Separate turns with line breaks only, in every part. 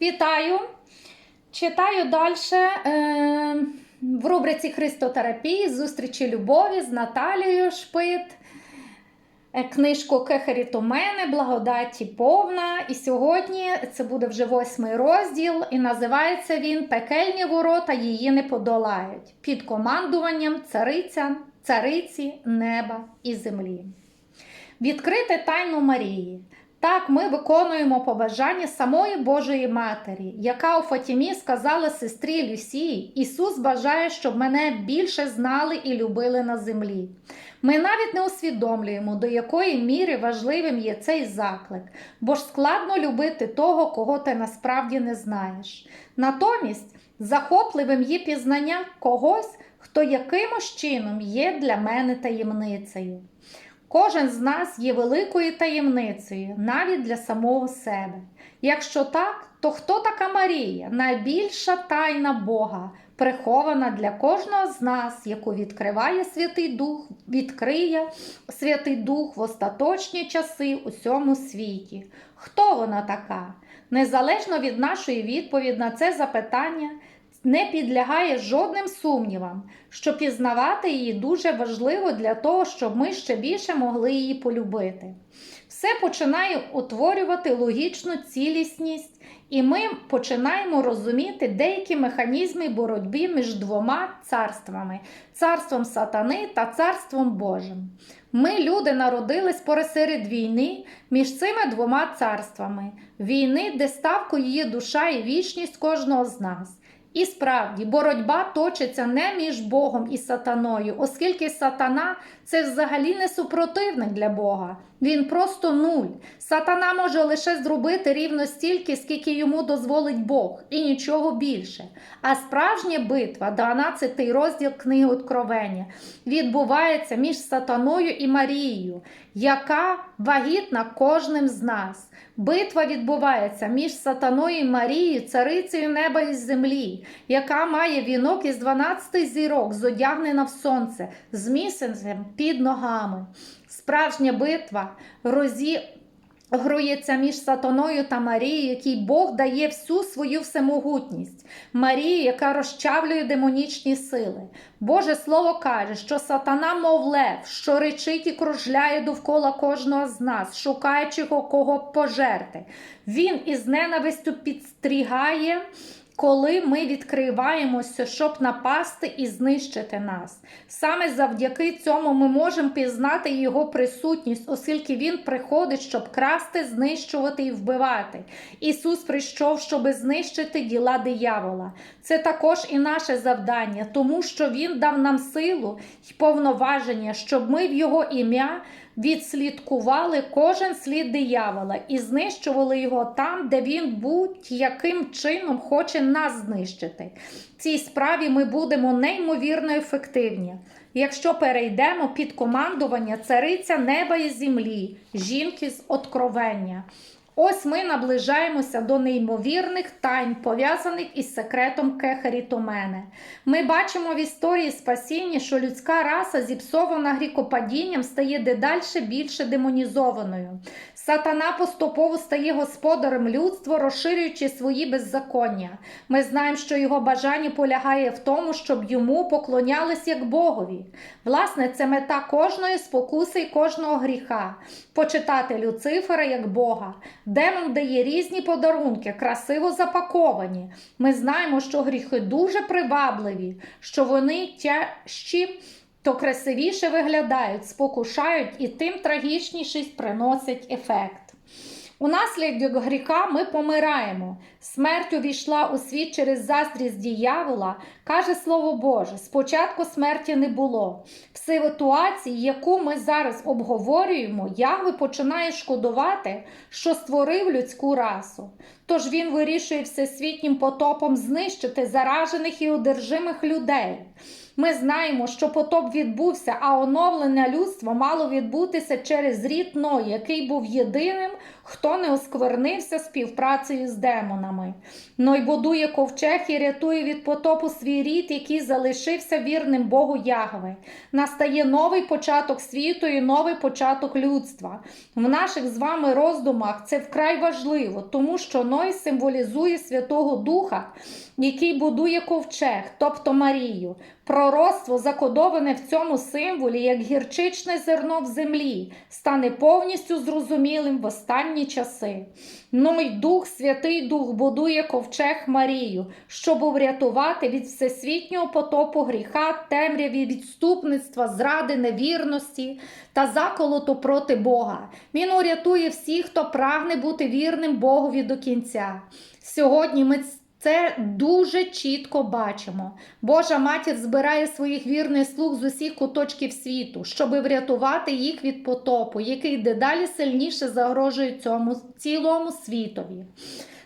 Вітаю! Читаю далі е, в рубриці Христотерапії зустрічі любові з Наталією Шпит. Е, Книжку Кехарі Томене, благодаті повна. І сьогодні це буде вже восьмий розділ, і називається він Пекельні ворота її не подолають під командуванням цариця, цариці неба і землі. Відкрити тайну Марії. Так, ми виконуємо побажання самої Божої Матері, яка у Фатімі сказала сестрі Люсії: Ісус бажає, щоб мене більше знали і любили на землі. Ми навіть не усвідомлюємо, до якої міри важливим є цей заклик, бо ж складно любити того, кого ти насправді не знаєш. Натомість захопливим є пізнання когось, хто якимось чином є для мене таємницею. Кожен з нас є великою таємницею, навіть для самого себе. Якщо так, то хто така Марія, найбільша тайна Бога, прихована для кожного з нас, яку відкриває Святий Дух, відкриє Святий Дух в остаточні часи у всьому світі? Хто вона така? Незалежно від нашої відповіді на це запитання, не підлягає жодним сумнівам, що пізнавати її дуже важливо для того, щоб ми ще більше могли її полюбити. Все починає утворювати логічну цілісність, і ми починаємо розуміти деякі механізми боротьби між двома царствами царством сатани та царством Божим. Ми, люди, народились посеред війни між цими двома царствами, війни, де ставку її душа і вічність кожного з нас. І справді, боротьба точиться не між Богом і сатаною, оскільки сатана це взагалі не супротивник для Бога. Він просто нуль. Сатана може лише зробити рівно стільки, скільки йому дозволить Бог, і нічого більше. А справжня битва, 12 розділ книги Откровення, відбувається між сатаною і Марією, яка вагітна кожним з нас. Битва відбувається між сатаною і Марією, царицею неба і землі, яка має вінок із 12 зірок, зодягнена в сонце, з місяцем під ногами. Справжня битва розігрується між сатаною та Марією, якій Бог дає всю свою всемогутність. Марію, яка розчавлює демонічні сили. Боже Слово каже, що сатана, мов лев, що речить і кружляє довкола кожного з нас, шукаючи кого пожерти. Він із ненавистю підстрігає коли ми відкриваємося, щоб напасти і знищити нас. Саме завдяки цьому ми можемо пізнати його присутність, оскільки він приходить, щоб красти, знищувати і вбивати. Ісус прийшов, щоб знищити діла диявола. Це також і наше завдання, тому що Він дав нам силу і повноваження, щоб ми в Його ім'я відслідкували кожен слід диявола і знищували його там, де він будь-яким чином хоче нас знищити. В цій справі ми будемо неймовірно ефективні. Якщо перейдемо під командування цариця неба і землі, жінки з откровення. Ось ми наближаємося до неймовірних тайн, пов'язаних із секретом Кехарі Томене. Ми бачимо в історії спасіння, що людська раса, зіпсована грікопадінням, стає дедальше більше демонізованою. Сатана поступово стає господарем людства, розширюючи свої беззаконня. Ми знаємо, що його бажання полягає в тому, щоб йому поклонялись як Богові. Власне, це мета кожної спокуси і кожного гріха почитати Люцифера як Бога. Демон дає різні подарунки, красиво запаковані. Ми знаємо, що гріхи дуже привабливі, що вони тяжчі, то красивіше виглядають, спокушають і тим трагічніший приносять ефект. Унаслідок гріха ми помираємо. Смерть увійшла у світ через заздрість диявола, каже Слово Боже. Спочатку смерті не було. В ситуації, яку ми зараз обговорюємо, Ягви починає шкодувати, що створив людську расу. Тож він вирішує всесвітнім потопом знищити заражених і одержимих людей. Ми знаємо, що потоп відбувся, а оновлення людства мало відбутися через рід Ной, який був єдиним, хто не осквернився співпрацею з демонами. Ной будує ковчег і рятує від потопу свій рід, який залишився вірним Богу Ягве. Настає новий початок світу і новий початок людства. В наших з вами роздумах це вкрай важливо, тому що Ной символізує Святого Духа, який будує ковчег, тобто Марію. Пророцтво, закодоване в цьому символі, як гірчичне зерно в землі, стане повністю зрозумілим в останні часи. Ну Дух, Святий Дух будує ковчег Марію, щоб врятувати від всесвітнього потопу гріха, темряві, відступництва, зради, невірності та заколоту проти Бога. Він урятує всіх, хто прагне бути вірним Богові до кінця. Сьогодні ми це дуже чітко бачимо. Божа матір збирає своїх вірних слуг з усіх куточків світу, щоб врятувати їх від потопу, який дедалі сильніше загрожує цьому цілому світові.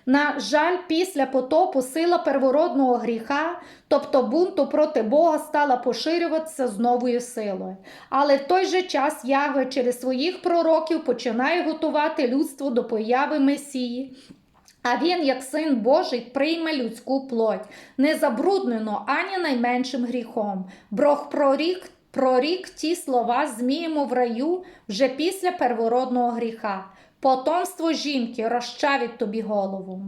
На жаль, після потопу сила первородного гріха, тобто бунту проти Бога, стала поширюватися з новою силою. Але в той же час Ягве через своїх пророків починає готувати людство до появи Месії. А він, як син Божий, прийме людську плоть, не забруднено ані найменшим гріхом. Брох прорік, прорік ті слова зміємо в раю вже після первородного гріха. Потомство жінки розчавить тобі голову.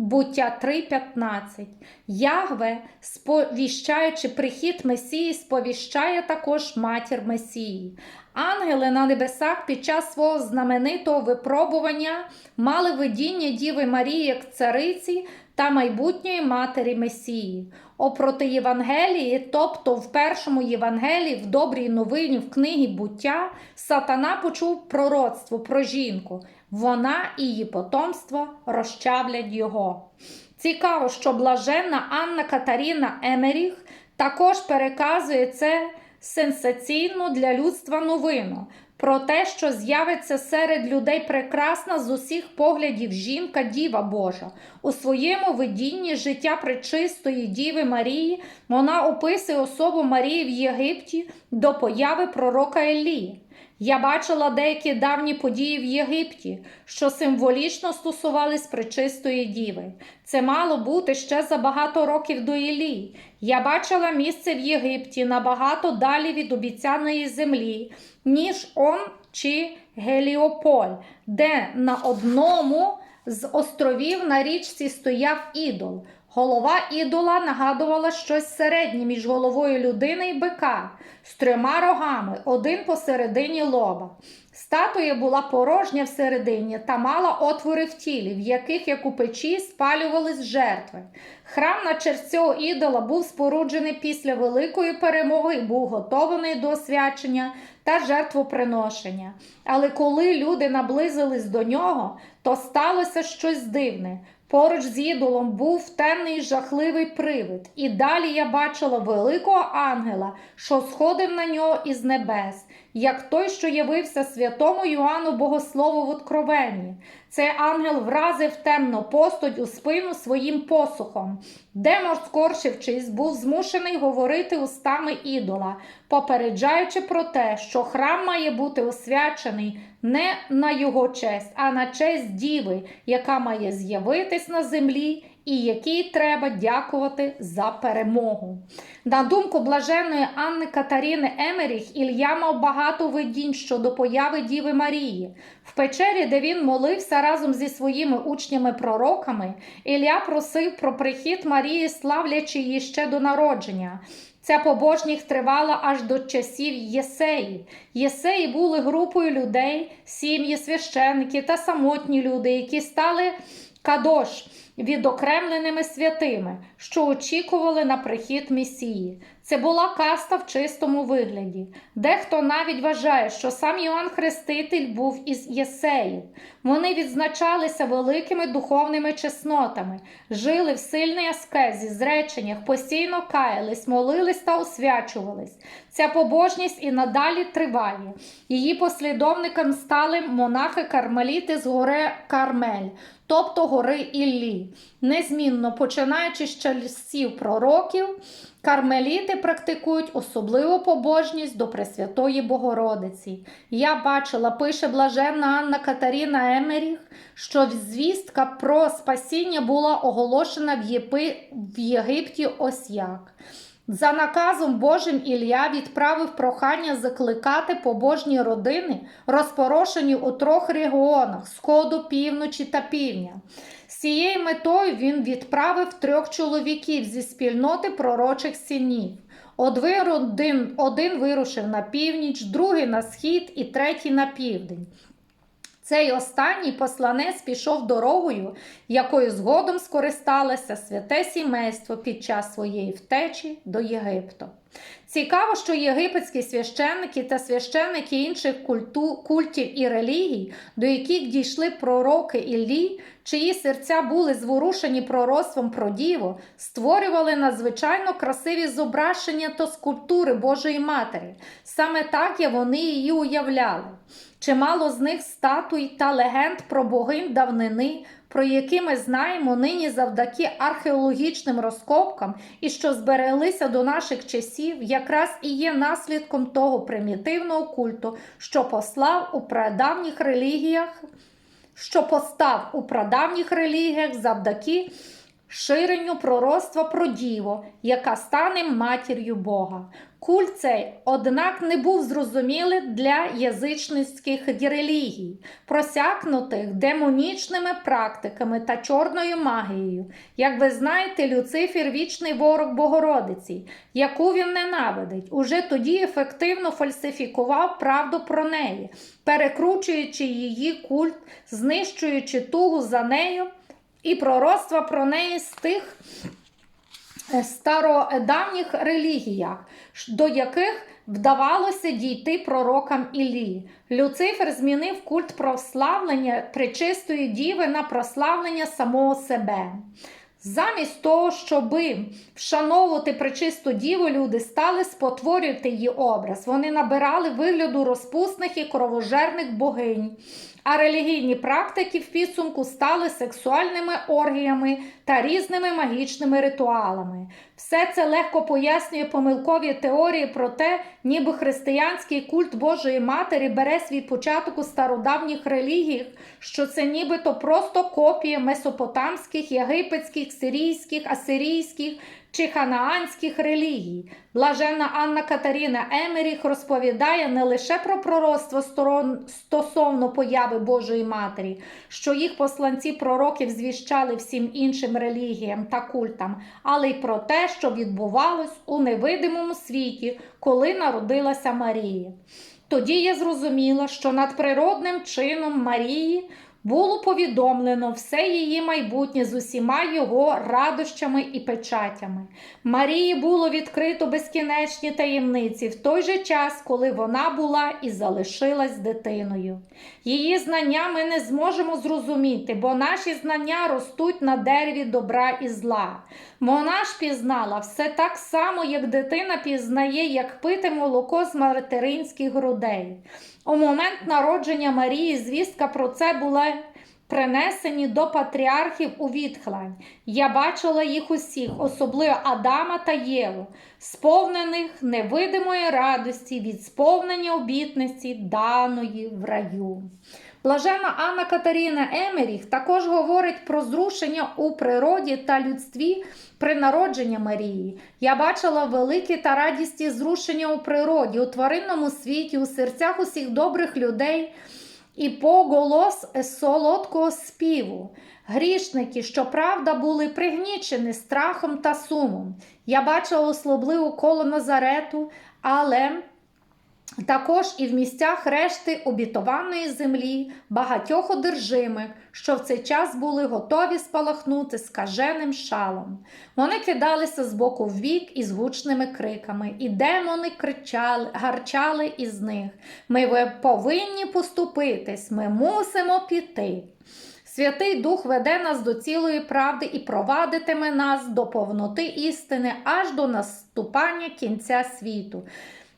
Буття 3.15. Ягве, сповіщаючи прихід Месії, сповіщає також матір Месії. Ангели на небесах під час свого знаменитого випробування мали видіння Діви Марії як цариці та майбутньої матері Месії. Опроти Євангелії, тобто в першому Євангелії, в добрій новині в книгі буття, сатана почув пророцтво про жінку. Вона і її потомство розчавлять його. Цікаво, що блаженна Анна Катаріна Емеріх також переказує це сенсаційну для людства новину про те, що з'явиться серед людей прекрасна з усіх поглядів жінка Діва Божа. У своєму видінні життя пречистої Діви Марії вона описує особу Марії в Єгипті до появи пророка Елії. Я бачила деякі давні події в Єгипті, що символічно стосувались пречистої діви. Це мало бути ще за багато років до Ілії. Я бачила місце в Єгипті набагато далі від обіцяної землі, ніж Он чи Геліополь, де на одному з островів на річці стояв ідол. Голова ідола нагадувала щось середнє між головою людини і бика з трьома рогами, один посередині лоба. Статуя була порожня всередині та мала отвори в тілі, в яких, як у печі, спалювались жертви. Храм на честь цього ідола був споруджений після великої перемоги і був готований до освячення та жертвоприношення. Але коли люди наблизились до нього, то сталося щось дивне. Поруч з ідолом був темний жахливий привид, і далі я бачила великого ангела, що сходив на нього із небес, як той, що явився святому Йоанну Богослову в Откровенні. Цей ангел вразив темну постать у спину своїм посухом. Демон, скорчившись, був змушений говорити устами ідола, попереджаючи про те, що храм має бути освячений не на його честь, а на честь діви, яка має з'явитись на землі і якій треба дякувати за перемогу. На думку блаженної Анни Катаріни Емеріх, Ілля мав багато видінь щодо появи Діви Марії. В печері, де він молився разом зі своїми учнями-пророками, Ілля просив про прихід Марії, славлячи її ще до народження. Ця побожність тривала аж до часів Єсеїв. Єсеї були групою людей, сім'ї, священники та самотні люди, які стали кадош відокремленими святими, що очікували на прихід Месії. Це була каста в чистому вигляді. Дехто навіть вважає, що сам Йоанн Хреститель був із Єсеїв. Вони відзначалися великими духовними чеснотами, жили в сильній аскезі, зреченнях, постійно каялись, молились та освячувались. Ця побожність і надалі триває. Її послідовникам стали монахи-кармеліти з гори Кармель, тобто гори Іллі. Незмінно починаючи з часів пророків, кармеліти практикують особливу побожність до Пресвятої Богородиці. Я бачила, пише блаженна Анна Катаріна Емеріх, що звістка про спасіння була оголошена в, в Єгипті ось як. За наказом Божим Ілля відправив прохання закликати побожні родини, розпорошені у трьох регіонах сходу, півночі та півдня. З цією метою він відправив трьох чоловіків зі спільноти пророчих синів. Один, один вирушив на північ, другий на схід і третій на південь. Цей останній посланець пішов дорогою, якою згодом скористалося святе сімейство під час своєї втечі до Єгипту. Цікаво, що єгипетські священники та священники інших культу, культів і релігій, до яких дійшли пророки Іллі, чиї серця були зворушені пророцтвом про Діву, створювали надзвичайно красиві зображення та скульптури Божої Матері. Саме так як вони її уявляли. Чимало з них статуй та легенд про богинь давнини, про які ми знаємо нині завдяки археологічним розкопкам і що збереглися до наших часів, якраз і є наслідком того примітивного культу, що послав у прадавніх релігіях, що постав у прадавніх релігіях завдяки ширенню пророцтва про Діво, яка стане матір'ю Бога. Культ цей, однак, не був зрозумілий для язичницьких релігій, просякнутих демонічними практиками та чорною магією. Як ви знаєте, Люцифер вічний ворог Богородиці, яку він ненавидить, уже тоді ефективно фальсифікував правду про неї, перекручуючи її культ, знищуючи тугу за нею і пророцтва про неї з тих стародавніх релігіях, до яких вдавалося дійти пророкам Іллі. Люцифер змінив культ прославлення пречистої діви на прославлення самого себе. Замість того, щоби вшановувати пречисту діву, люди стали спотворювати її образ. Вони набирали вигляду розпусних і кровожерних богинь. А релігійні практики в підсумку стали сексуальними оргіями та різними магічними ритуалами. Все це легко пояснює помилкові теорії про те, ніби християнський культ Божої Матері бере свій початок у стародавніх релігіях, що це нібито просто копія месопотамських, єгипетських, сирійських, асирійських чи ханаанських релігій. Блаженна Анна Катаріна Емеріх розповідає не лише про пророцтво стосовно появи Божої Матері, що їх посланці пророків звіщали всім іншим релігіям та культам, але й про те, що відбувалось у невидимому світі, коли народилася Марія. Тоді я зрозуміла, що над природним чином Марії було повідомлено все її майбутнє з усіма його радощами і печатями. Марії було відкрито безкінечні таємниці в той же час, коли вона була і залишилась дитиною. Її знання ми не зможемо зрозуміти, бо наші знання ростуть на дереві добра і зла. Вона ж пізнала все так само, як дитина пізнає, як пити молоко з материнських грудей. У момент народження Марії звістка про це була принесені до патріархів у відхлань. Я бачила їх усіх, особливо Адама та Єву, сповнених невидимої радості від сповнення обітниці даної в раю. Блажена Анна Катерина Емеріх також говорить про зрушення у природі та людстві при народженні Марії. Я бачила великі та радісні зрушення у природі, у тваринному світі, у серцях усіх добрих людей і поголос солодкого співу. Грішники, щоправда, були пригнічені страхом та сумом. Я бачила особливо коло Назарету, але також і в місцях решти обітованої землі багатьох одержимих, що в цей час були готові спалахнути скаженим шалом. Вони кидалися з боку в бік із гучними криками, і демони кричали, гарчали із них. Ми повинні поступитись, ми мусимо піти. Святий Дух веде нас до цілої правди і провадитиме нас до повноти істини аж до наступання кінця світу.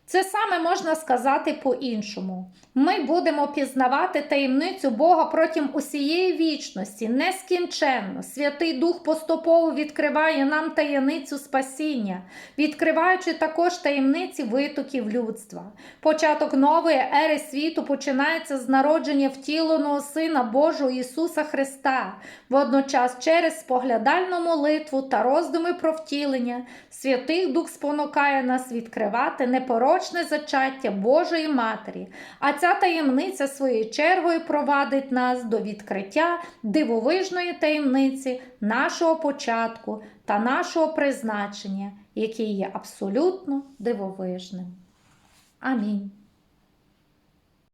Це саме можна сказати по-іншому. Ми будемо пізнавати таємницю Бога протягом усієї вічності, нескінченно. Святий Дух поступово відкриває нам таємницю спасіння, відкриваючи також таємниці витоків людства. Початок нової ери світу починається з народження втіленого Сина Божого Ісуса Христа. Водночас через споглядальну молитву та роздуми про втілення Святий Дух спонукає нас відкривати непорочне зачаття Божої Матері, а ця таємниця своєю чергою провадить нас до відкриття дивовижної таємниці нашого початку та нашого призначення, яке є абсолютно дивовижним. Амінь.